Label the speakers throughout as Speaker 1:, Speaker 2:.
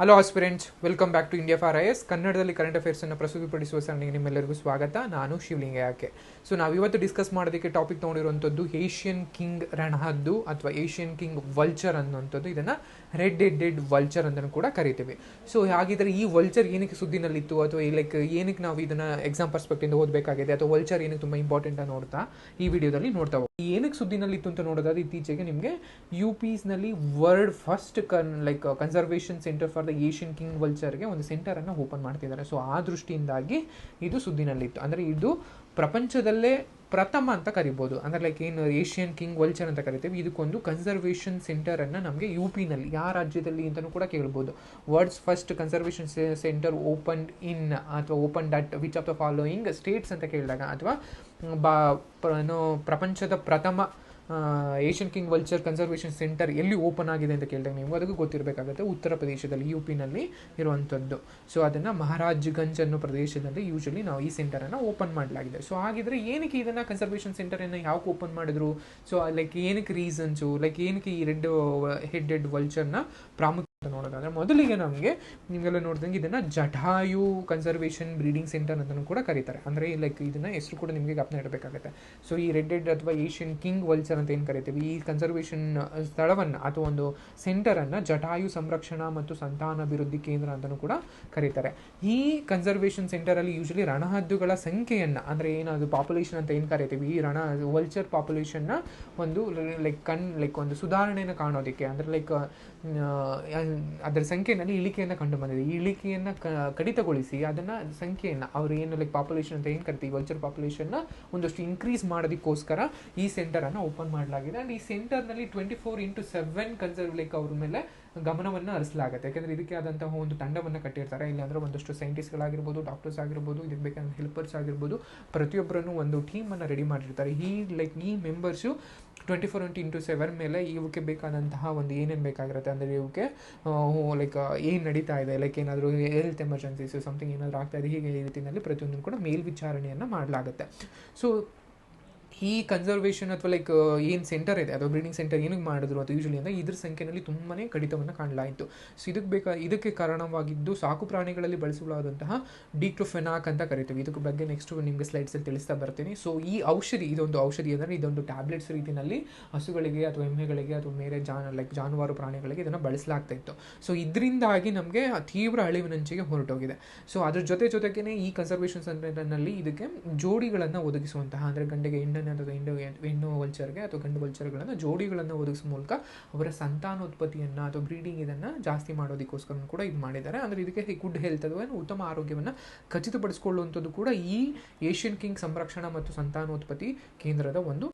Speaker 1: Hello aspirants welcome back to India for I S ಕನ್ನಡದಲ್ಲಿ current ಅಫೇರ್ಸನ್ನು ಪ್ರಸ್ತುತಪಡಿಸುವ ಸರಣಿಗೆ ನಿಮ್ಮೆಲ್ಲರಿಗೂ ಸ್ವಾಗತ. ನಾನು ಶಿವಲಿಂಗ ಯಾಕೆ ಸೊ ನಾವು ಇವತ್ತು ಡಿಸ್ಕಸ್ ಮಾಡೋದಕ್ಕೆ ಟಾಪಿಕ್ ತೊಗೊಂಡಿರುವಂಥದ್ದು ಏಷ್ಯನ್ ಕಿಂಗ್ ರಣಹದ್ದು ಅಥವಾ ಏಷ್ಯನ್ ಕಿಂಗ್ ವಲ್ಚರ್ ಅನ್ನುವಂಥದ್ದು. ಇದನ್ನು ರೆಡ್ ಎಡೆಡ್ ವಲ್ಚರ್ ಅಂತಲೂ ಕೂಡ ಕರಿತೀವಿ. ಸೊ ಹಾಗಿದ್ರೆ ಈ ವಲ್ಚರ್ ಏನಕ್ಕೆ ಸುದ್ದಿನಲ್ಲಿತ್ತು? ಅಥವಾ ಲೈಕ್ ಏನಕ್ಕೆ ನಾವು ಇದನ್ನು ಎಕ್ಸಾಮ್ ಪರ್ಸ್ಪೆಕ್ಟಿಂದ ಓದಬೇಕಾಗಿದೆ? ಅಥವಾ ವಲ್ಚರ್ ಏನಕ್ಕೆ ತುಂಬ ಇಂಪಾರ್ಟೆಂಟ್ ನೋಡ್ತಾ ಈ ವಿಡಿಯೋದಲ್ಲಿ ನೋಡ್ತಾ. ಏನಕ್ಕೆ ಸುದ್ದಿನಲ್ಲಿತ್ತು ಅಂತ ನೋಡೋದಾದ್ರೆ ಇತ್ತೀಚೆಗೆ ನಿಮಗೆ ಯು ಪಿಸ್ನಲ್ಲಿ ವರ್ಲ್ಡ್ ಫಸ್ಟ್ ಕನ್ like conservation centre for Asian king ವಲ್ಚರ್ಗೆ ಒಂದು ಸೆಂಟರನ್ನು ಓಪನ್ ಮಾಡ್ತಿದ್ದಾರೆ. ಸೊ, ಆ ದೃಷ್ಟಿಯಿಂದಾಗಿ ಇದು ಸುದ್ದಿನಲ್ಲಿತ್ತು. ಅಂದರೆ ಇದು ಪ್ರಪಂಚದಲ್ಲೇ ಪ್ರಥಮ ಅಂತ ಕರಿಬೋದು. ಅಂದರೆ ಲೈಕ್ ಏನು ಏಷ್ಯನ್ ಕಿಂಗ್ ವಲ್ಚರ್ ಅಂತ ಕರಿತೀವಿ, ಇದಕ್ಕೊಂದು ಕನ್ಸರ್ವೇಷನ್ ಸೆಂಟರನ್ನು ನಮಗೆ ಯು ಪಿನಲ್ಲಿ ಯಾವ ರಾಜ್ಯದಲ್ಲಿ ಅಂತಲೂ ಕೂಡ ಕೇಳ್ಬೋದು. World's first conservation centre open in ಅಥವಾ open ಡಟ್ which of the following states ಅಂತ ಕೇಳಿದಾಗ, ಅಥವಾ ಬಾ ಪ್ರ- ಪ್ರಪಂಚದ ಪ್ರಥಮ Asian king vulture conservation centre ಎಲ್ಲಿ ಓಪನ್ ಆಗಿದೆ ಅಂತ ಕೇಳಿದಾಗ ನೀವು ಅದಕ್ಕೂ ಗೊತ್ತಿರಬೇಕಾಗುತ್ತೆ ಉತ್ತರ ಪ್ರದೇಶದಲ್ಲಿ ಯು ಪಿನಲ್ಲಿ ಇರುವಂಥದ್ದು. ಸೊ ಅದನ್ನು ಮಹಾರಾಜ್ಗಂಜ್ ಅನ್ನೋ ಪ್ರದೇಶದಲ್ಲಿ ಯೂಶಲಿ ನಾವು ಈ ಸೆಂಟರನ್ನು ಓಪನ್ ಮಾಡಲಾಗಿದೆ. ಸೊ ಹಾಗಿದ್ರೆ ಏನಕ್ಕೆ ಇದನ್ನು ಕನ್ಸರ್ವೇಷನ್ ಸೆಂಟರನ್ನು ಯಾಕೆ ಓಪನ್ ಮಾಡಿದ್ರು? ಸೊ ಲೈಕ್ ಏನಕ್ಕೆ ರೀಸನ್ಸು ಲೈಕ್ ಏನಕ್ಕೆ ಈ ರೆಡ್ ಹೆಡ್ ವಲ್ಚರ್ನ ಪ್ರಾಮುಖ್ಯ ನೋಡೋದಾದ್ರೆ ಮೊದಲಿಗೆ ನಮಗೆ ನಿಮಗೆಲ್ಲ ನೋಡಿದಂಗೆ ಇದನ್ನು ಜಟಾಯು ಕನ್ಸರ್ವೇಷನ್ ಬ್ರೀಡಿಂಗ್ ಸೆಂಟರ್ ಅಂತಲೂ ಕೂಡ ಕರೀತಾರೆ. ಅಂದರೆ ಲೈಕ್ ಇದನ್ನು ಹೆಸರು ಕೂಡ ನಿಮಗೆ ಗಮನ ಇಡಬೇಕಾಗುತ್ತೆ. ಸೊ ಈ ರೆಡ್ ಅಥವಾ ಏಷ್ಯನ್ ಕಿಂಗ್ ವಲ್ಚರ್ ಅಂತ ಏನು ಕರಿತೀವಿ? ಈ ಕನ್ಸರ್ವೇಷನ್ ಸ್ಥಳವನ್ನು ಅಥವಾ ಒಂದು ಸೆಂಟರನ್ನು ಜಟಾಯು ಸಂರಕ್ಷಣಾ ಮತ್ತು ಸಂತಾನಾಭಿವೃದ್ಧಿ ಕೇಂದ್ರ ಅಂತಲೂ ಕೂಡ ಕರೀತಾರೆ. ಈ ಕನ್ಸರ್ವೇಷನ್ ಸೆಂಟರಲ್ಲಿ ಯೂಶಲಿ ರಣಹದ್ದುಗಳ ಸಂಖ್ಯೆಯನ್ನು, ಅಂದರೆ ಏನದು ಪಾಪ್ಯುಲೇಷನ್ ಅಂತ ಏನು ಕರಿತೀವಿ? ಈ ರಣ ವಲ್ಚರ್ ಪಾಪ್ಯುಲೇಷನ್ನ ಒಂದು ಲೈಕ್ ಕಣ್ ಲೈಕ್ ಒಂದು ಸುಧಾರಣೆಯನ್ನು ಕಾಣೋದಕ್ಕೆ. ಅಂದರೆ ಲೈಕ್ ಅದರ ಸಂಖ್ಯೆಯಲ್ಲಿ ಇಳಿಕೆಯನ್ನು ಕಂಡು ಬಂದಿದೆ. ಈ ಇಳಿಕೆಯನ್ನು ಕಡಿತಗೊಳಿಸಿ ಅದನ್ನು ಸಂಖ್ಯೆಯನ್ನು, ಅವರು ಏನು ಲೈಕ್ ಪಾಪ್ಯುಲೇಷನ್ ಅಂತ ಏನು ಕರಿತೀವಿ? ವಲ್ಚರ್ ಪಾಪ್ಯುಲೇಷನ್ನ ಒಂದಷ್ಟು ಇನ್ಕ್ರೀಸ್ ಮಾಡೋದಕ್ಕೋಸ್ಕರ ಈ ಸೆಂಟರನ್ನು ಓಪನ್ ಮಾಡಲಾಗಿದೆ. ಆ್ಯಂಡ್ ಈ ಸೆಂಟರ್ನಲ್ಲಿ twenty four into seven conserve like ಅವ್ರ ಮೇಲೆ ಗಮನವನ್ನು ಹರಿಸಲಾಗುತ್ತೆ. ಯಾಕಂದರೆ ಇದಕ್ಕೆ ಆದಂತಹ ಒಂದು ತಂಡವನ್ನು ಕಟ್ಟಿರ್ತಾರೆ. ಇಲ್ಲಾಂದ್ರೆ ಒಂದಷ್ಟು ಸೈಂಟಿಸ್ಟ್ಗಳಾಗಿರ್ಬೋದು ಡಾಕ್ಟರ್ಸ್ ಆಗಿರ್ಬೋದು, ಇದಕ್ಕೆ ಬೇಕಾದ ಹೆಲ್ಪರ್ಸ್ ಆಗಿರ್ಬೋದು, ಪ್ರತಿಯೊಬ್ಬರನ್ನು ಒಂದು ಟೀಮನ್ನು ರೆಡಿ ಮಾಡಿರ್ತಾರೆ. ಈ ಲೈಕ್ ಈ members twenty four into into seven ಮೇಲೆ ಇವಕ್ಕೆ ಬೇಕಾದಂತಹ ಒಂದು ಏನೇನು ಬೇಕಾಗಿರುತ್ತೆ? ಅಂದರೆ ಇವಕ್ಕೆ ಲೈಕ್ ಏನು ನಡೀತಾ ಇದೆ? ಲೈಕ್ ಏನಾದರೂ ಹೆಲ್ತ್ ಎಮರ್ಜೆನ್ಸೀಸು ಸಮಥಿಂಗ್ ಏನಾದರೂ ಆಗ್ತಾ ಇದೆ? ಹೀಗೆ ಈ ರೀತಿಯಲ್ಲಿ ಪ್ರತಿಯೊಂದನ್ನು ಕೂಡ ಮೇಲ್ವಿಚಾರಣೆಯನ್ನು ಮಾಡಲಾಗುತ್ತೆ. ಸೊ ಈ ಕನ್ಸರ್ವೇಷನ್ ಅಥವಾ ಲೈಕ್ ಏನು ಸೆಂಟರ್ ಇದೆ, ಅಥವಾ ಬ್ರೀಡಿಂಗ್ ಸೆಂಟರ್ ಏನಕ್ಕೆ ಮಾಡಿದ್ರು ಅಥವಾ ಯೂಶಲಿ ಅಂದರೆ ಇದ್ರ ಸಂಖ್ಯೆಯಲ್ಲಿ ತುಂಬಾ ಕಡಿತವನ್ನು ಕಾಣಲಾಯಿತು. ಸೊ ಇದಕ್ಕೆ ಬೇಕಾ, ಇದಕ್ಕೆ ಕಾರಣವಾಗಿದ್ದು ಸಾಕು ಪ್ರಾಣಿಗಳಲ್ಲಿ ಬಳಸಲಾದಂತಹ ಡಿಕ್ಲೋಫೆನಾಕ್ ಅಂತ ಕರಿತೀವಿ. ಇದಕ್ಕೆ ಬಗ್ಗೆ ನೆಕ್ಸ್ಟ್ ನಿಮಗೆ ಸ್ಲೈಡ್ಸಲ್ಲಿ ತಿಳಿಸ್ತಾ ಬರ್ತೀನಿ. ಸೊ ಈ ಔಷಧಿ, ಇದೊಂದು ಔಷಧಿ ಅಂದರೆ ಇದೊಂದು ಟ್ಯಾಬ್ಲೆಟ್ಸ್ ರೀತಿಯಲ್ಲಿ ಹಸುಗಳಿಗೆ ಅಥವಾ ಎಮ್ಮೆಗಳಿಗೆ ಅಥವಾ ಬೇರೆ ಜಾನ ಲೈಕ್ ಜಾನುವಾರು ಪ್ರಾಣಿಗಳಿಗೆ ಇದನ್ನು ಬಳಸಲಾಗ್ತಾ ಇತ್ತು. ಸೊ ಇದರಿಂದಾಗಿ ನಮಗೆ ತೀವ್ರ ಅಳಿವಿನಂಚಿಗೆ ಹೊರಟೋಗಿದೆ. ಸೊ ಅದ್ರ ಜೊತೆ ಜೊತೆಗೇನೆ ಈ ಕನ್ಸರ್ವೇಷನ್ ಸೆಂಟರ್ನಲ್ಲಿ ಇದಕ್ಕೆ ಜೋಡಿಗಳನ್ನು ಒದಗಿಸುವಂತಹ ಅಂದರೆ ಗಂಡಿಗೆ ಹೆಣ್ಣನ್ನು ಅಥವಾ ಹೆಣ್ಣು ಹೆಣ್ಣು ವಲ್ಚರ್ಗೆ ಅಥವಾ ಗಂಡು ವಲ್ಚರ್ಗಳನ್ನು ಜೋಡಿಗಳನ್ನು ಒದಗಿಸುವ ಮೂಲಕ ಅವರ ಸಂತಾನೋತ್ಪತ್ತಿಯನ್ನು ಅಥವಾ ಬ್ರೀಡಿಂಗ್ ಇದನ್ನು ಜಾಸ್ತಿ ಮಾಡೋದಕ್ಕೋಸ್ಕರ ಕೂಡ ಇದು ಮಾಡಿದ್ದಾರೆ. ಅಂದರೆ ಇದಕ್ಕೆ ಗುಡ್ ಹೆಲ್ತ್ ಅಥವಾ ಉತ್ತಮ ಆರೋಗ್ಯವನ್ನು ಖಚಿತಪಡಿಸಿಕೊಳ್ಳುವಂಥದ್ದು ಕೂಡ ಈ ಏಷ್ಯನ್ ಕಿಂಗ್ ಸಂರಕ್ಷಣಾ ಮತ್ತು ಸಂತಾನೋತ್ಪತ್ತಿ ಕೇಂದ್ರದ ಒಂದು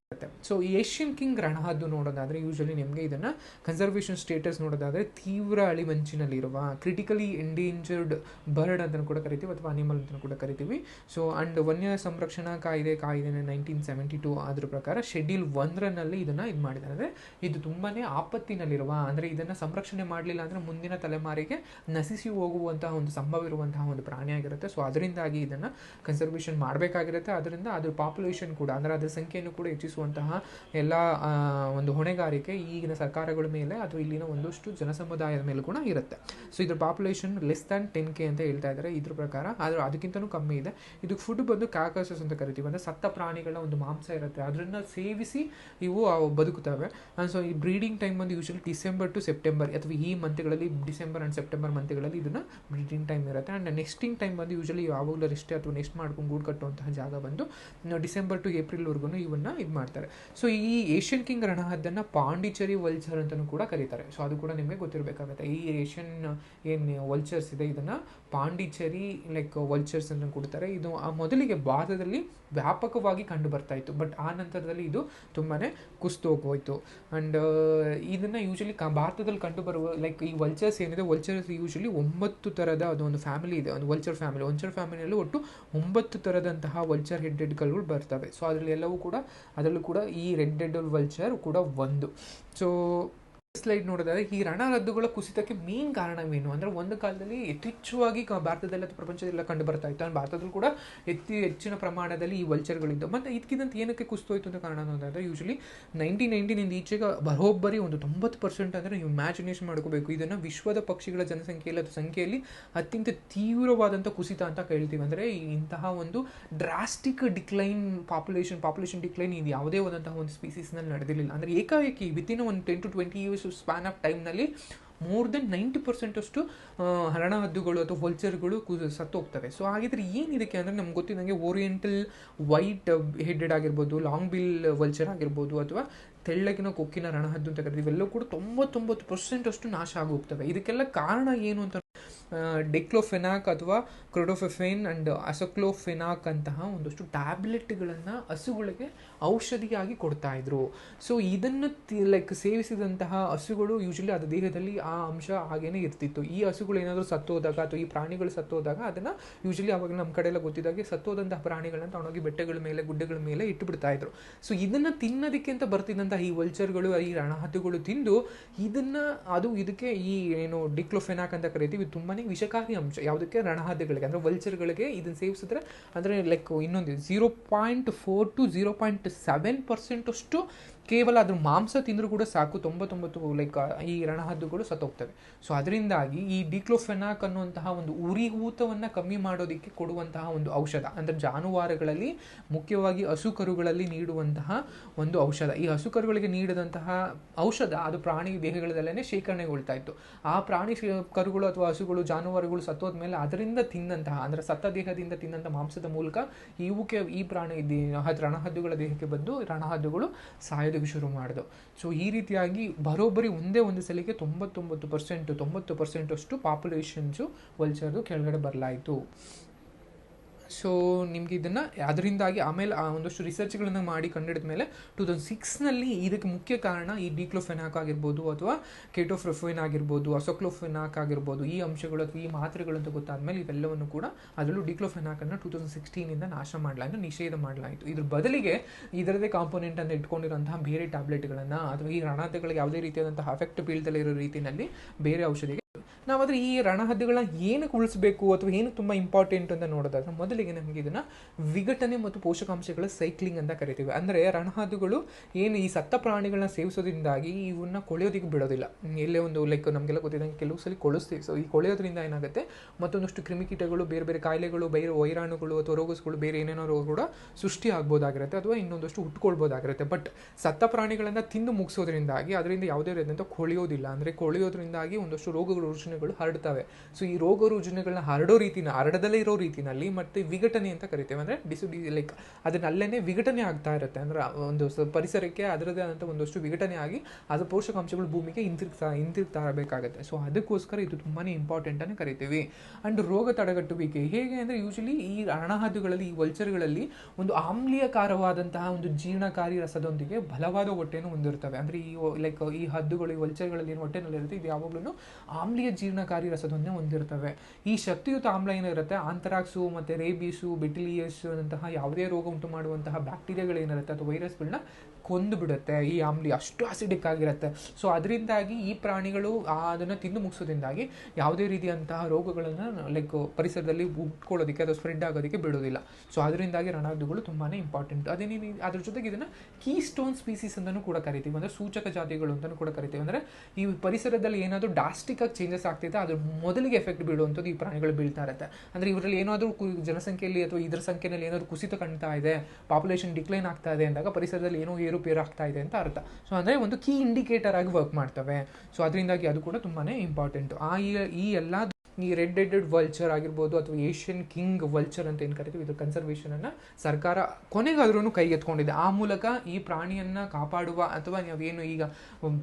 Speaker 1: ಸೊ ಏಷ್ಯನ್ ಕಿಂಗ್ ರಣಹದ್ದು ನೋಡೋದಾದ್ರೆ ಯೂಶಲಿ ನಿಮಗೆ ಇದನ್ನು ಕನ್ಸರ್ವೇಷನ್ ಸ್ಟೇಟಸ್ ನೋಡೋದಾದ್ರೆ ತೀವ್ರ ಅಳಿವಂಚಿನಲ್ಲಿರುವ ಕ್ರಿಟಿಕಲಿ ಎಂಡೇಂಜರ್ಡ್ ಬರ್ಡ್ ಅಂತ ಕೂಡ ಕರಿತೀವಿ ಅಥವಾ ಅನಿಮಲ್ ಅಂತ ಕೂಡ ಕರಿತೀವಿ. ಸೊ ಅಂಡ್ ವನ್ಯ ಸಂರಕ್ಷಣಾ ಕಾಯ್ದೆ ಕಾಯ್ದೆ ನೈನ್ಟೀನ್ ಸೆವೆಂಟಿ ಅದ್ರ ಪ್ರಕಾರ ಶೆಡ್ಯೂಲ್ ಒಂದರಲ್ಲಿ ಇದನ್ನು ಇದು ಮಾಡಿದ್ದಾರೆ. ಅಂದರೆ ಇದು ತುಂಬಾ ಆಪತ್ತಿನಲ್ಲಿರುವ, ಅಂದರೆ ಇದನ್ನು ಸಂರಕ್ಷಣೆ ಮಾಡಲಿಲ್ಲ ಅಂದರೆ ಮುಂದಿನ ತಲೆಮಾರಿಗೆ ನಶಿಸಿ ಹೋಗುವಂತಹ ಒಂದು ಸಂಭವ ಇರುವಂತಹ ಒಂದು ಪ್ರಾಣಿಯಾಗಿರುತ್ತೆ ಸೊ ಅದರಿಂದಾಗಿ ಇದನ್ನು ಕನ್ಸರ್ವೇಷನ್ ಮಾಡಬೇಕಾಗಿರುತ್ತೆ. ಅದರಿಂದ ಅದ್ರ ಪಾಪ್ಯುಲೇಷನ್ ಕೂಡ, ಅಂದರೆ ಅದರ ಸಂಖ್ಯೆಯನ್ನು ಕೂಡ ಹೆಚ್ಚಿಸುವಂತಹ ಎಲ್ಲ ಒಂದು ಹೊಣೆಗಾರಿಕೆ ಈಗಿನ ಸರ್ಕಾರಗಳ ಮೇಲೆ ಅಥವಾ ಇಲ್ಲಿನ ಒಂದಷ್ಟು ಜನಸಮುದಾಯದ ಮೇಲೆ ಕೂಡ ಇರುತ್ತೆ. ಸೊ ಇದ್ರ population less than ten K ಅಂತ ಹೇಳ್ತಾ ಇದ್ದಾರೆ. ಇದ್ರ ಪ್ರಕಾರ ಆದರೆ ಅದಕ್ಕಿಂತಲೂ ಕಮ್ಮಿ ಇದೆ. ಇದಕ್ಕೆ ಫುಡ್ ಬಂದು ಕಾಕಸಸ್ ಅಂತ ಕರಿತೀವಿ. ಅಂದರೆ ಸತ್ತ ಪ್ರಾಣಿಗಳ ಒಂದು ಮಾಂಸ ಇರುತ್ತೆ. ಅದನ್ನು ಸೇವಿಸಿ ಇವು ಬದುಕುತ್ತವೆ. ಬದುಕುತ್ತವೆ ಸೊ ಈ ಬ್ರೀಡಿಂಗ್ ಟೈಮ್ ಬಂದು ಯೂಶಲಿ ಡಿಸೆಂಬರ್ ಟು ಸೆಪ್ಟೆಂಬರ್ ಅಥವಾ ಈ ಮಂತ್ಗಳಲ್ಲಿ ಡಿಸೆಂಬರ್ ಆ್ಯಂಡ್ ಸೆಪ್ಟೆಂಬರ್ ಮಂತ್ಗಳಲ್ಲಿ ಇದನ್ನು ಬ್ರೀಡಿಂಗ್ ಟೈಮ್ ಇರುತ್ತೆ. ಆ್ಯಂಡ್ ನೆಕ್ಸ್ಟಿಂಗ್ ಟೈಮ್ ಬಂದು ಯೂಶಲಿ ಯಾವಾಗಲೂ ರೆಸ್ಟ್ ಅಥವಾ ನೆಕ್ಸ್ಟ್ ಮಾಡ್ಕೊಂಡು ಗೂಡು ಕಟ್ಟುವಂತಹ ಜಾಗ ಬಂದು ಡಿಸೆಂಬರ್ ಟು ಏಪ್ರಿಲ್ವರೆಗೂ ಇವನ್ನ ಇದು ಮಾಡ್ತಾರೆ. ಸೊ ಈ ಏಷ್ಯನ್ ಕಿಂಗ್ ರಣಹದ್ದನ್ನು ಪಾಂಡಿಚೇರಿ ವಲ್ಚರ್ ಅಂತಲೂ ಕೂಡ ಕರೀತಾರೆ. ಸೊ ಅದು ಕೂಡ ನಿಮಗೆ ಗೊತ್ತಿರಬೇಕಾಗುತ್ತೆ. ಈ ಏಷ್ಯನ್ ಏನು ವಲ್ಚರ್ಸ್ ಇದೆ, ಇದನ್ನು ಪಾಂಡಿಚೇರಿ ಲೈಕ್ ವಲ್ಚರ್ಸ್ ಅಂತ ಕೊಡ್ತಾರೆ. ಇದು ಆ ಮೊದಲಿಗೆ ಭಾರತದಲ್ಲಿ ವ್ಯಾಪಕವಾಗಿ ಕಂಡು ಬರ್ತಾ ಇತ್ತು. ಬಟ್ ಆ ನಂತರದಲ್ಲಿ ಇದು ತುಂಬಾ ಕುಸ್ತು ಹೋಗೋಯ್ತು ಆ್ಯಂಡ್ ಇದನ್ನು ಯೂಶಲಿ ಕ, ಭಾರತದಲ್ಲಿ ಕಂಡುಬರುವ ಲೈಕ್ ಈ ವಲ್ಚರ್ಸ್ ಏನಿದೆ ವಲ್ಚರ್ಸ್ ಯೂಶಲಿ ಒಂಬತ್ತು ಥರದ ಅದೊಂದು ಫ್ಯಾಮಿಲಿ ಇದೆ. ಒಂದು ವಲ್ಚರ್ ಫ್ಯಾಮಿಲಿ ವಲ್ಚರ್ ಫ್ಯಾಮಿಲಿಯಲ್ಲಿ ಒಟ್ಟು ಒಂಬತ್ತು ಥರದಂತಹ ವಲ್ಚರ್ ಹೆಡ್ ಬರ್ತವೆ. ಸೊ ಅದರಲ್ಲಿ ಎಲ್ಲವೂ ಕೂಡ, ಅದರಲ್ಲೂ ಕೂಡ ಈ ರೆಡ್ ಡೆಡ್ ವಲ್ಚರ್ ಕೂಡ ಒಂದು. ಸೊ ಸ್ಲೈಡ್ ನೋಡಿದ್ರೆ ಈ ರಣಹದ್ದುಗಳ ಕುಸಿತಕ್ಕೆ ಮೇನ್ ಕಾರಣವೇನು? ಅಂದ್ರೆ ಒಂದು ಕಾಲದಲ್ಲಿ ಯಥೇಚ್ಛವಾಗಿ ಭಾರತದಲ್ಲಿ ಅಥವಾ ಪ್ರಪಂಚದಲ್ಲ ಕಂಡು ಬರ್ತಾ ಇತ್ತು. ಭಾರತದಲ್ಲಿ ಕೂಡ ಹೆಚ್ಚು ಹೆಚ್ಚಿನ ಪ್ರಮಾಣದಲ್ಲಿ ಈ ವಲ್ಚರ್ಗಳಿದ್ದವು. ಮತ್ತೆ ಇದಕ್ಕಿಂತ ಏನಕ್ಕೆ ಕುಸಿತೋಯ್ತು ಅಂತ ಕಾರಣ ಅಂದ್ರೆ ಯೂಶಲಿ ನೈನ್ಟೀನ್ ನೈನ್ಟೀನಿಂದ ಈಚೆಗೆ ಬರೋಬ್ಬರಿ ಒಂದು ತೊಂಬತ್ತು ಪರ್ಸೆಂಟ್ ಅಂದರೆ ನೀವು ಇಮ್ಯಾಜಿನೇಷನ್ ಮಾಡ್ಕೋಬೇಕು. ಇದನ್ನು ವಿಶ್ವದ ಪಕ್ಷಿಗಳ ಜನಸಂಖ್ಯೆಯಲ್ಲಿ ಅಥವಾ ಸಂಖ್ಯೆಯಲ್ಲಿ ಅತ್ಯಂತ ತೀವ್ರವಾದಂಥ ಕುಸಿತ ಅಂತ ಕೇಳ್ತೀವಿ. ಅಂದರೆ ಇಂತಹ ಒಂದು drastic decline population population decline ಇದು ಯಾವುದೇ ಆದಂತಹ ಒಂದು ಸ್ಪೀಸೀಸ್ನಲ್ಲಿ ನಡೆದಿರಲಿಲ್ಲ. ಅಂದರೆ ಏಕಾಏಕಿ ವಿತಿನ್ ಒಂದು ten to twenty years span of ಟೈಮ್ನಲ್ಲಿ ಮೋರ್ ದೆನ್ ನೈಂಟಿ ಪರ್ಸೆಂಟ್ ಅಷ್ಟು ಹರಣಹದ್ದುಗಳು ಅಥವಾ ವಲ್ಚರ್ಗಳು ಕು ಸತ್ತು ಹೋಗ್ತವೆ ಸೊ ಹಾಗಿದ್ರೆ ಏನಿದಕ್ಕೆ ಅಂದರೆ ನಮ್ಗೆ ಗೊತ್ತಿದ್ದಂಗೆ ಓರಿಯೆಂಟಲ್ ವೈಟ್ ಹೆಡೆಡ್ ಆಗಿರ್ಬೋದು ಲಾಂಗ್ ಬಿಲ್ ವಲ್ಚರ್ ಆಗಿರ್ಬೋದು, ಅಥವಾ ತೆಳ್ಳಗಿನ ಕೊಕ್ಕಿನ ರಣಹದ್ದು ಅಂತ ಕರೀತೀವಿ, ಇವೆಲ್ಲವೂ ಕೂಡ ತೊಂಬತ್ತೊಂಬತ್ತು ಪರ್ಸೆಂಟ್ ಅಷ್ಟು ನಾಶ ಆಗೋಗ್ತವೆ. ಇದಕ್ಕೆಲ್ಲ ಕಾರಣ ಏನು ಅಂತ ಡೆಕ್ಲೋಫೆನಾಕ್ ಅಥವಾ ಕ್ರೋಡೋಫೆಫೇನ್ ಆ್ಯಂಡ್ ಅಸಕ್ಲೋಫೆನಾಕ್ ಅಂತಹ ಒಂದಷ್ಟು ಟ್ಯಾಬ್ಲೆಟ್ಗಳನ್ನು ಹಸುಗಳಿಗೆ ಔಷಧಿಯಾಗಿ ಕೊಡ್ತಾಯಿದ್ರು ಸೊ ಇದನ್ನು ಲೈಕ್ ಸೇವಿಸಿದಂತಹ ಹಸುಗಳು ಯೂಶಲಿ ಅದು ದೇಹದಲ್ಲಿ ಆ ಅಂಶ ಹಾಗೇನೆ ಇರ್ತಿತ್ತು. ಈ ಹಸುಗಳು ಏನಾದರೂ ಸತ್ತೋದಾಗ ಅಥವಾ ಈ ಪ್ರಾಣಿಗಳು ಸತ್ತೋದಾಗ ಅದನ್ನು ಯೂಶಲಿ ಅವಾಗ ನಮ್ಮ ಕಡೆ ಎಲ್ಲ ಗೊತ್ತಿದ್ದಾಗೆ ಸತ್ತೋದಂತಹ ಪ್ರಾಣಿಗಳನ್ನ ತಗೊಂಡೋಗಿ ಬೆಟ್ಟಗಳ ಮೇಲೆ, ಗುಡ್ಡಗಳ ಮೇಲೆ ಇಟ್ಟು ಬಿಡ್ತಾ ಇದ್ರು. ಸೊ ಇದನ್ನು ತಿನ್ನೋದಕ್ಕೆ ಅಂತ ಬರ್ತಿದ್ದಂತಹ ಈ ವಲ್ಚರ್ಗಳು, ಈ ರಣಹತುಗಳು ತಿಂದು ಇದನ್ನು, ಅದು ಇದಕ್ಕೆ ಈ ಏನು ಡಿಕ್ಲೋಫೆನಾಕ್ ಅಂತ ಕರಿತೀವಿ ಇದು ತುಂಬಾನೇ ವಿಷಕಾರಿ ಅಂಶ ಯಾವುದಕ್ಕೆ ರಣಹದ್ದುಗಳಿಗೆ ಅಂದರೆ ವಲ್ಚರ್ಗಳಿಗೆ ಇದನ್ನು ಸೇವಿಸಿದ್ರೆ ಅಂದರೆ ಲೈಕ್ ಇನ್ನೊಂದು zero point four to zero point seven percent ಅಷ್ಟು ಕೇವಲ ಅದ್ರ ಮಾಂಸ ತಿಂದರೂ ಕೂಡ ಸಾಕು. ತೊಂಬತ್ತೊಂಬತ್ತು ಲೈಕ್ ಈ ರಣಹದ್ದುಗಳು ಸತ್ತೋಗ್ತವೆ. ಸೊ ಅದರಿಂದಾಗಿ ಈ ಡಿಕ್ಲೋಫೆನಾಕ್ ಅನ್ನುವಂತಹ ಒಂದು ಉರಿಯೂತವನ್ನು ಕಮ್ಮಿ ಮಾಡೋದಕ್ಕೆ ಕೊಡುವಂತಹ ಒಂದು ಔಷಧ, ಅಂದರೆ ಜಾನುವಾರುಗಳಲ್ಲಿ ಮುಖ್ಯವಾಗಿ ಹಸುಕರುಗಳಲ್ಲಿ ನೀಡುವಂತಹ ಒಂದು ಔಷಧ. ಈ ಹಸುಕರುಗಳಿಗೆ ನೀಡಿದಂತಹ ಔಷಧ, ಅದು ಪ್ರಾಣಿ ದೇಹಗಳಲ್ಲೇ ಶೇಖರಣೆಗೊಳ್ತಾ ಇತ್ತು. ಆ ಪ್ರಾಣಿ ಕರುಗಳು ಅಥವಾ ಹಸುಗಳು, ಜಾನುವಾರುಗಳು ಸತ್ತೋದ್ಮೇಲೆ ಅದರಿಂದ ತಿಂದಂತಹ, ಅಂದರೆ ಸತ್ತ ದೇಹದಿಂದ ತಿಂದಂತಹ ಮಾಂಸದ ಮೂಲಕ ಇವಕ್ಕೆ ಈ ಪ್ರಾಣಿ ರಣಹದ್ದುಗಳ ದೇಹಕ್ಕೆ ಬಂದು ರಣಹದ್ದುಗಳು ಸಾಯೋದಕ್ಕೆ ಶುರು ಮಾಡಿದೆ. ಸೊ ಈ ರೀತಿಯಾಗಿ ಬರೋಬ್ಬರಿ ಒಂದೇ ಒಂದು ಸಲಿಗೆ ತೊಂಬತ್ತೊಂಬತ್ತು ಪರ್ಸೆಂಟು ತೊಂಬತ್ತು ಪರ್ಸೆಂಟಷ್ಟು ಪಾಪ್ಯುಲೇಷನ್ಸು ವಲ್ಚರ್ದು ಕೆಳಗಡೆ ಬರಲಾಯಿತು. ಸೊ ನಿಮ್ಗೆ ಇದನ್ನು ಅದರಿಂದಾಗಿ ಆಮೇಲೆ ಆ ಒಂದಷ್ಟು ರಿಸರ್ಚ್ಗಳನ್ನು ಮಾಡಿ ಕಂಡಿಡಿದ ಮೇಲೆ ಟೂ ತೌಸಂಡ್ ಸಿಕ್ಸ್ನಲ್ಲಿ ಇದಕ್ಕೆ ಮುಖ್ಯ ಕಾರಣ ಈ ಡಿಕ್ಲೋಫೆನಾಕ್ ಆಗಿರ್ಬೋದು ಅಥವಾ ಕೆಟೋಫ್ರೊಫೆನ್ ಆಗಿರ್ಬೋದು ಅಸೋಕ್ಲೋಫೆನಾಕ್ ಆಗಿರ್ಬೋದು, ಈ ಅಂಶಗಳು ಅಥವಾ ಈ ಮಾತ್ರೆಗಳು ಅಂತ ಗೊತ್ತಾದ್ಮೇಲೆ ಇವೆಲ್ಲವನ್ನು ಕೂಡ ಅದರಲ್ಲೂ ಡಿಕ್ಲೋಫೆನಾಕನ್ನು ಟೂ ತೌಸಂಡ್ ಸಿಕ್ಸ್ಟೀನಿಂದ ನಾಶ ಮಾಡಲಾಯಿತು ನಿಷೇಧ ಮಾಡಲಾಯಿತು. ಇದ್ರ ಬದಲಿಗೆ ಇದರದೇ ಕಾಂಪೋನೆಂಟ್ ಅನ್ನು ಇಟ್ಕೊಂಡಿರುವಂತಹ ಬೇರೆ ಟ್ಯಾಬ್ಲೆಟ್ಗಳನ್ನು ಅಥವಾ ಈ ರಣಾತೆಗಳಿಗೆ ಯಾವುದೇ ರೀತಿಯಾದಂತಹ ಅಫೆಕ್ಟ್ ಬೀಳ್ತಲೇ ಇರೋ ರೀತಿಯಲ್ಲಿ ಬೇರೆ ಔಷಧಿಗೆ ನಾವಾದ್ರೆ ಈ ರಣಹದ್ದುಗಳನ್ನ ಏನಕ್ಕೆ ಉಳಿಸಬೇಕು ಅಥವಾ ಏನು ತುಂಬ ಇಂಪಾರ್ಟೆಂಟ್ ಅಂತ ನೋಡೋದಾದ್ರೆ ಮೊದಲಿಗೆ ನಮಗೆ ಇದನ್ನ ವಿಘಟನೆ ಮತ್ತು ಪೋಷಕಾಂಶಗಳ ಸೈಕ್ಲಿಂಗ್ ಅಂತ ಕರಿತೀವಿ. ಅಂದರೆ ರಣಹದ್ದುಗಳು ಏನು ಈ ಸತ್ತ ಪ್ರಾಣಿಗಳನ್ನ ಸೇವಿಸೋದ್ರಿಂದಾಗಿ ಇವನ್ನ ಕೊಳೆಯೋದಿಕ್ಕೆ ಬಿಡೋದಿಲ್ಲ. ಎಲ್ಲೇ ಒಂದು ಲೈಕ್ ನಮಗೆಲ್ಲ ಗೊತ್ತಿದ್ದಂಗೆ ಕೆಲವು ಸಲ ಕೊಳಿಸ್ತೀವಿ. ಸೊ ಈ ಕೊಳೆಯೋದ್ರಿಂದ ಏನಾಗುತ್ತೆ? ಮತ್ತೊಂದಷ್ಟು ಕ್ರಿಮಿಕೀಟಗಳು, ಬೇರೆ ಬೇರೆ ಕಾಯಿಲೆಗಳು, ಬೇರೆ ವೈರಾಣುಗಳು ಅಥವಾ ರೋಗಗಳು ಬೇರೆ ಏನೇನೋ ರೋಗ ಕೂಡ ಸೃಷ್ಟಿ ಆಗ್ಬೋದಾಗಿರುತ್ತೆ ಅಥವಾ ಇನ್ನೊಂದಷ್ಟು ಹುಟ್ಕೊಳ್ಬೋದಾಗಿರುತ್ತೆ. ಬಟ್ ಸತ್ತ ಪ್ರಾಣಿಗಳನ್ನ ತಿಂದು ಮುಗಿಸೋದ್ರಿಂದಾಗಿ ಅದರಿಂದ ಯಾವುದೇ ರೀತಿಯಂತ ಕೊಳೆಯೋದಿಲ್ಲ. ಅಂದರೆ ಕೊಳೆಯೋದ್ರಿಂದಾಗಿ ಒಂದಷ್ಟು ರೋಗಗಳು ರುಜಿನಗಳು ಹರಡ್ತವೆ. ಸೊ ಈ ರೋಗ ರುಜಿನಗಳನ್ನ ಹರಡೋ ರೀತಿನ, ಹರಡದಲ್ಲೇ ಇರೋ ರೀತಿನಲ್ಲಿ ಮತ್ತೆ ವಿಘಟನೆ ಅಂತ ಕರಿತೇವೆ. ಅಂದರೆ ಡಿಸು ಲೈಕ್ ಅದನ್ನ ವಿಘಟನೆ ಆಗ್ತಾ ಇರುತ್ತೆ. ಅಂದರೆ ಒಂದು ಪರಿಸರಕ್ಕೆ ಅದರದೇ ಆದಂಥ ಒಂದಷ್ಟು ವಿಘಟನೆ ಆಗಿ ಅದು ಪೋಷಕಾಂಶಗಳು ಭೂಮಿಗೆ ಹಿಂತಿರುಗ್ತಾ ಹಿಂತಿರುಗ್ತಾ ಇರಬೇಕಾಗುತ್ತೆ. ಸೊ ಅದಕ್ಕೋಸ್ಕರ ಇದು ತುಂಬಾ ಇಂಪಾರ್ಟೆಂಟ್ ಅಂತ ಕರಿತೀವಿ. ಅಂಡ್ ರೋಗ ತಡೆಗಟ್ಟುವಿಕೆ ಹೇಗೆ ಅಂದರೆ ಯೂಶಲಿ ಈ ಅಣಹಾದುಗಳಲ್ಲಿ ಈ ವಲ್ಚರ್ಗಳಲ್ಲಿ ಒಂದು ಆಮ್ಲೀಯಕಾರವಾದಂತಹ ಒಂದು ಜೀರ್ಣಕಾರಿ ರಸದೊಂದಿಗೆ ಬಲವಾದ ಹೊಟ್ಟೆಯನ್ನು ಹೊಂದಿರ್ತವೆ ಅಂದರೆ ಈ ಲೈಕ್ ಈ ಹದ್ದುಗಳು, ಈ ವಲ್ಚರ್ಗಳಲ್ಲಿ ಹೊಟ್ಟೆನಲ್ಲಿರುತ್ತೆ, ಇದು ಯಾವಾಗಲೂ ಆಮ್ಲೀಯ ಜೀರ್ಣಕಾರಿ ರಸದೊಂದೇ ಹೊಂದಿರ್ತವೆ. ಈ ಶಕ್ತಿಯುತ ಆಮ್ಲ ಏನಿರುತ್ತೆ? ಆಂಥರಾಕ್ಸು, ಮತ್ತು ರೇಬೀಸು, ಬೆಟಿಲಿಯಸ್, ಅಂತಹ ಯಾವುದೇ ರೋಗ ಉಂಟು ಮಾಡುವಂತಹ ಬ್ಯಾಕ್ಟೀರಿಯಾಗಳೇನಿರುತ್ತೆ ಅಥವಾ ವೈರಸ್ಗಳನ್ನ ಕೊಂದು ಬಿಡುತ್ತೆ ಈ ಆಮ್ಲಿ ಅಷ್ಟು ಆಸಿಡಿಕ್ ಆಗಿರುತ್ತೆ. ಸೊ ಅದರಿಂದಾಗಿ ಈ ಪ್ರಾಣಿಗಳು ಅದನ್ನು ತಿಂದು ಮುಗಿಸೋದ್ರಿಂದಾಗಿ ಯಾವುದೇ ರೀತಿಯಂತಹ ರೋಗಗಳನ್ನು ಲೈಕ್ ಪರಿಸರದಲ್ಲಿ ಉಟ್ಕೊಳ್ಳೋದಕ್ಕೆ ಅಥವಾ ಸ್ಪ್ರೆಡ್ ಆಗೋದಕ್ಕೆ ಬಿಡೋದಿಲ್ಲ. ಸೊ ಅದರಿಂದಾಗಿ ರಣಾದುಗಳು ತುಂಬಾ ಇಂಪಾರ್ಟೆಂಟ್ ಅದೇನೇ ಅದ್ರ ಜೊತೆಗೆ ಇದನ್ನು ಕೀ ಸ್ಟೋನ್ ಸ್ಪೀಸೀಸ್ ಅಂತಲೂ ಕೂಡ ಕರಿತೀವಿ. ಅಂದರೆ ಸೂಚಕ ಜಾತಿಗಳು ಅಂತಲೂ ಕೂಡ ಕರಿತೀವಿ. ಅಂದರೆ ಈ ಪರಿಸರದಲ್ಲಿ ಏನಾದರೂ ಡಾಸ್ಟಿಕ್ ಆಗಿ ಚೇಂಜಸ್ ಆಗ್ತಿದೆ ಅದ್ರ ಮೊದಲಿಗೆ ಎಫೆಕ್ಟ್ ಬೀಳುವಂಥದ್ದು ಈ ಪ್ರಾಣಿಗಳು ಬೀಳ್ತಾ ಇರುತ್ತೆ. ಅಂದರೆ ಇವರಲ್ಲಿ ಏನಾದರೂ ಜನಸಂಖ್ಯೆಯಲ್ಲಿ ಅಥವಾ ಇದರ ಸಂಖ್ಯೆಯಲ್ಲಿ ಏನಾದರೂ ಕುಸಿತ ಕಾಣ್ತಾ ಇದೆ ಪಾಪ್ಯುಲೇಷನ್ ಡಿಕ್ಲೈನ್ ಆಗ್ತಾ ಇದೆ ಅಂದಾಗ ಪರಿಸರದಲ್ಲಿ ಏನೋ ಏರುಪೇರು ಆಗ್ತಾ ಇದೆ ಅಂತ ಅರ್ಥ. ಸೊ ಅಂದರೆ ಒಂದು ಕೀ ಇಂಡಿಕೇಟರ್ ಆಗಿ ವರ್ಕ್ ಮಾಡ್ತವೆ. ಸೊ ಅದರಿಂದಾಗಿ ಅದು ಕೂಡ ತುಂಬಾ ಇಂಪಾರ್ಟೆಂಟ್ ಆ ಈ- ಎಲ್ಲ ಈ ರೆಡ್ ಹೆಡೆಡ್ ವಲ್ಚರ್ ಆಗಿರ್ಬೋದು ಅಥವಾ ಏಷ್ಯನ್ ಕಿಂಗ್ ವಲ್ಚರ್ ಅಂತ ಏನು ಕರಿತೀವಿ ಇದು ಕನ್ಸರ್ವೇಷನನ್ನು ಸರ್ಕಾರ ಕೊನೆಗಾದ್ರೂ ಕೈಗೆತ್ಕೊಂಡಿದೆ. ಆ ಮೂಲಕ ಈ ಪ್ರಾಣಿಯನ್ನು ಕಾಪಾಡುವ ಅಥವಾ ನಾವೇನು ಈಗ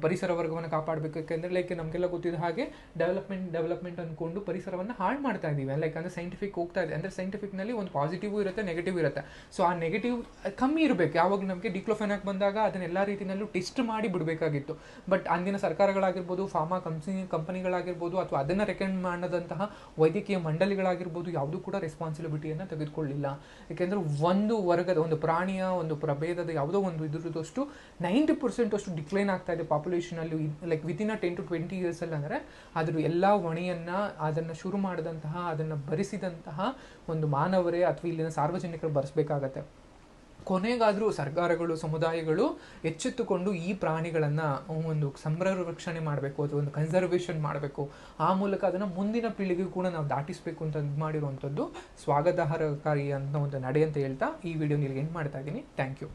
Speaker 1: ಪರಿಸರ ವರ್ಗವನ್ನು ಕಾಪಾಡಬೇಕು ಯಾಕೆಂದರೆ ಲೈಕ್ ನಮಗೆಲ್ಲ ಗೊತ್ತಿದ್ದ ಹಾಗೆ ಡೆವಲಪ್ಮೆಂಟ್ ಡೆವಲಪ್ಮೆಂಟ್ ಅಂದ್ಕೊಂಡು ಪರಿಸರವನ್ನು ಹಾಳು ಮಾಡ್ತಾ ಇದ್ದೀವಿ ಲೈಕ್ ಅಂದರೆ ಸೈಂಟಿಫಿಕ್ ಹೋಗ್ತಾ ಇದೆ. ಅಂದರೆ ಸೈಂಟಿಫಿಕ್ನಲ್ಲಿ ನಲ್ಲಿ ಒಂದು ಪಾಸಿಟಿವ್ ಇರುತ್ತೆ ನೆಗೆಟಿವ್ ಇರುತ್ತೆ. ಸೊ ಆ ನೆಗೆಟಿವ್ ಕಮ್ಮಿ ಇರಬೇಕು. ಯಾವಾಗ ನಮಗೆ ಡಿಕ್ಲೋಫೆನಾಕ್ ಬಂದಾಗ ಅದನ್ನ ಎಲ್ಲ ರೀತಿಯಲ್ಲೂ ಟೆಸ್ಟ್ ಮಾಡಿ ಬಿಡಬೇಕಾಗಿತ್ತು. ಬಟ್ ಅಂದಿನ ಸರ್ಕಾರಗಳಾಗಿರ್ಬೋದು ಫಾರ್ಮಾ ಕಂಪ್ನಿ ಕಂಪನಿಗಳಾಗಿರ್ಬೋದು ಅಥವಾ ಅದನ್ನು ರೆಕಮೆಂಡ್ ಮಾಡದಂತಹ ಮಾಡಿದಂತಹ ವೈದ್ಯಕೀಯ ಮಂಡಳಿಗಳಾಗಿರ್ಬೋದು ಯಾವುದೂ ಕೂಡ ರೆಸ್ಪಾನ್ಸಿಬಿಲಿಟಿಯನ್ನು ತೆಗೆದುಕೊಳ್ಳಿಲ್ಲ. ಯಾಕೆಂದರೆ ಒಂದು ವರ್ಗದ, ಒಂದು ಪ್ರಾಣಿಯ, ಒಂದು ಪ್ರಭೇದದ ಯಾವುದೋ ಒಂದು ಇದ್ರದಷ್ಟು ನೈಂಟಿ ಪರ್ಸೆಂಟ್ ಅಷ್ಟು ಡಿಕ್ಲೈನ್ ಆಗ್ತಾ ಇದೆ ಪಾಪ್ಯುಲೇಷನಲ್ಲಿ like within a ten to twenty ಇಯರ್ಸಲ್ಲಿ ಅಂದರೆ ಅದ್ರ ಎಲ್ಲ ಹೊಣೆಯನ್ನು ಅದನ್ನು ಶುರು ಮಾಡಿದಂತಹ, ಅದನ್ನು ಭರಿಸಿದಂತಹ ಒಂದು ಮಾನವರೇ ಅಥವಾ ಇಲ್ಲಿನ ಸಾರ್ವಜನಿಕರು ಭರಿಸಬೇಕಾಗತ್ತೆ ಕೊನೆಗಾದರೂ ಸರ್ಕಾರಗಳು, ಸಮುದಾಯಗಳು ಎಚ್ಚೆತ್ತುಕೊಂಡು ಈ ಪ್ರಾಣಿಗಳನ್ನು ಒಂದು ಸಂರಕ್ಷಣೆ ಮಾಡಬೇಕು, ಅಥವಾ ಒಂದು ಕನ್ಸರ್ವೇಷನ್ ಮಾಡಬೇಕು. ಆ ಮೂಲಕ ಅದನ್ನು ಮುಂದಿನ ಪೀಳಿಗೆಗೂ ಕೂಡ ನಾವು ದಾಟಿಸಬೇಕು ಅಂತ ಇದು ಮಾಡಿರುವಂಥದ್ದು ಸ್ವಾಗತಾರ್ಹಕಾರಿ ಅಂತ ಒಂದು ನಡೆ ಅಂತ ಹೇಳ್ತಾ ಈ ವಿಡಿಯೋ ನಿಲ್ಗೆ ಏನು ಮಾಡ್ತಾ ಇದ್ದೀನಿ. Thank you